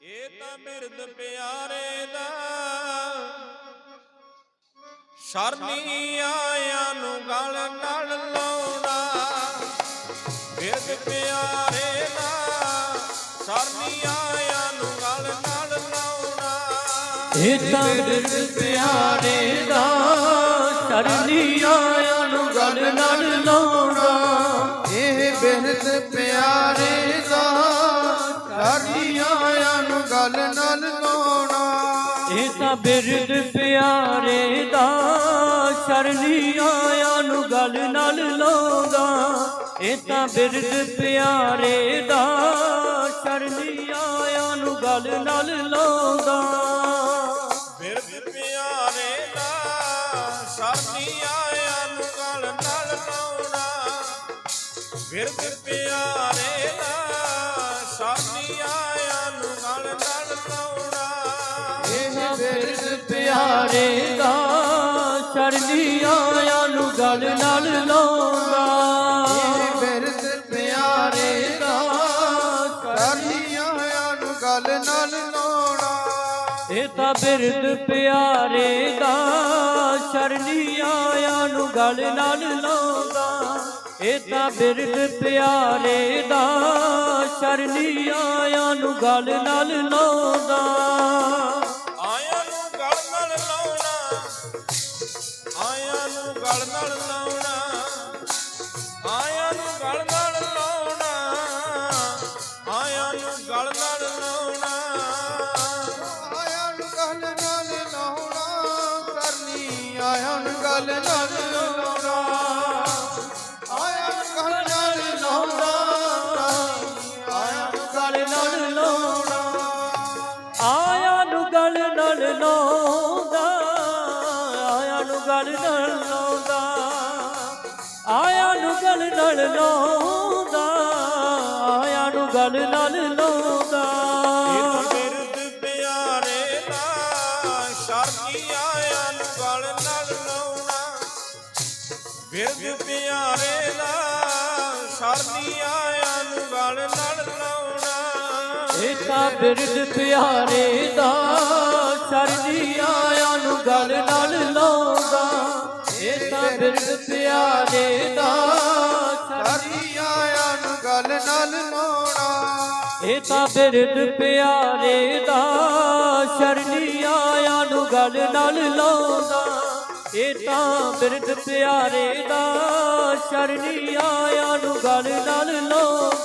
ਇਹ ਤਾਂ ਬਿਰਦ ਪਿਆਰੇ ਦਾ ਸ਼ਰਨੀ ਆਇਆਂ ਨੂੰ ਗਲ ਨਾਲ ਲਾਉਣਾ ਬਿਰਦ ਪਿਆਰੇ ਦਾ ਸ਼ਰਨੀ ਆਇਆਂ ਨੂੰ ਗਲ ਨਾਲ ਲਾਉਣਾ ਇਹ ਤਾਂ ਬਿਰਦ ਪਿਆਰੇ ਦਾ ਸਰਨੀ ਆਇਆਂ ਨੂੰ ਗਲ ਨਾਲ ਲਾਉਣਾ ਇਹ ਬਿਰਦ ਪਿਆਰੇ ਦਾ ਇਹ ਬਿਰਦ ਪਿਆਰੇ ਦਾ, ਸਰਨੀ ਆਇਆਂ ਨੂੰ ਗਲ ਨਾਲ ਲਾਉਂਦਾ। ਇਹ ਤਾਂ ਬਿਰਦ ਪਿਆਰੇ ਦਾ, ਸਰਨੀ ਆਇਆਂ ਨੂੰ ਗਲ ਨਾਲ ਲਾਉਂਦਾ। ਬਿਰਦ ਪਿਆਰੇ ਦਾ, ਸ਼ਰਨੀ ਆਇਆ ਨੂੰ ਗਲ ਨਾਲ ਲਾਉਣਾ ਬਿਰਦ ਪਿਆਰੇ ਦਾ, ਸ਼ਰਨੀ ਆਇਆਂ ਪਿਆਰੇ ਦਾ ਸਰਨੀ ਆਇਆਂ ਨੂੰ ਗਲ ਨਾਲ ਲਾਉਂਦਾ। ਇਹ ਬਿਰਦ ਪਿਆਰੇ ਦਾ ਕਰਨੀ ਆਇਆਂ ਨੂੰ ਗੱਲ ਨਾਲ ਲਾਉਣਾ। ਇਹ ਤਾਂ ਬਿਰਦ ਪਿਆਰੇ ਦਾ ਸਰਨੀ ਆਇਆਂ ਨੂੰ ਗਲ ਨਾਲ ਲਾਉਂਦਾ। ਇਹ ਤਾਂ ਬਿਰਦ ਪਿਆਰੇ ਦਾ ਸਰਨੀ ਆਇਆਂ ਨੂੰ ਗਲ ਨਾਲ ਲਾਉਂਦਾ। ਗਲ ਨਾਲ ਲਾਉਣਾ ਆਇਆਂ ਨੂੰ ਗਲ ਨਾਲ ਲਾਉਣਾ ਆਇਆਂ ਨੂੰ ਗਲ ਨਾਲ ਲਾਉਣਾ। ਆਇਆਂ ਨੂੰ ਗੱਲ ਨਾਲ ਲਾਉਣਾ ਕਰਨੀ ਆਇਆਂ ਨੂੰ ਗੱਲ ਨਾਲ ਲਾਉਣਾ। ਆਇਆਂ ਨੂੰ ਗੱਲ ਨਾਲ ਲਾਉਣਾ ਆਇਆਂ ਨੂੰ ਗਲ ਨਾਲ ਲਾਉਣਾ। ਆਇਆਂ ਨੂੰ ਗਲ ਨਾਲ ਲਾਉਂਦਾ। ਨਾਲ ਲਾਉਂਦਾ ਆਇਆਂ ਨੂੰ ਗਲ ਨਾਲ ਲਾਉਂਦਾ। ਬਿਰਦ ਪਿਆਰੇ ਦਾ ਸ਼ਰਨੀ ਆਇਆਂ ਨੂੰ ਗਲ ਨਾਲ ਲਾਉਣਾ ਬਿਰਦ ਪਿਆਰੇ ਦਾ ਸ਼ਰਨੀ ਆਇਆਂ ਨੂੰ ਗਲ ਨਾਲ ਲਾਉਣਾ ਇਹ ਤਾਂ ਬਿਰਦ ਪਿਆਰੇ ਦਾ ਆਇਆਂ ਨੂੰ ਗਲ ਨਾਲ ਲਾਉਂਦਾ। ਇਹ ਤਾਂ ਬਿਰਦ ਪਿਆਰੇ ਦਾ ਆਇਆਂ ਗੱਲ ਨਾਲ ਲਾਉਣਾ ਇਹ ਤਾਂ ਬਿਰਦ ਪਿਆਰੇ ਦਾ ਸ਼ਰਨੀ ਆਇਆਂ ਨੂੰ ਗਲ ਨਾਲ ਲਾਉਂਦਾ। ਇਹ ਤਾਂ ਬਿਰਦ ਪਿਆਰੇ ਦਾ ਸ਼ਰਨੀ ਆਇਆਂ ਨੂੰ ਗਲ ਨਾਲ ਲਾਉਂਦਾ।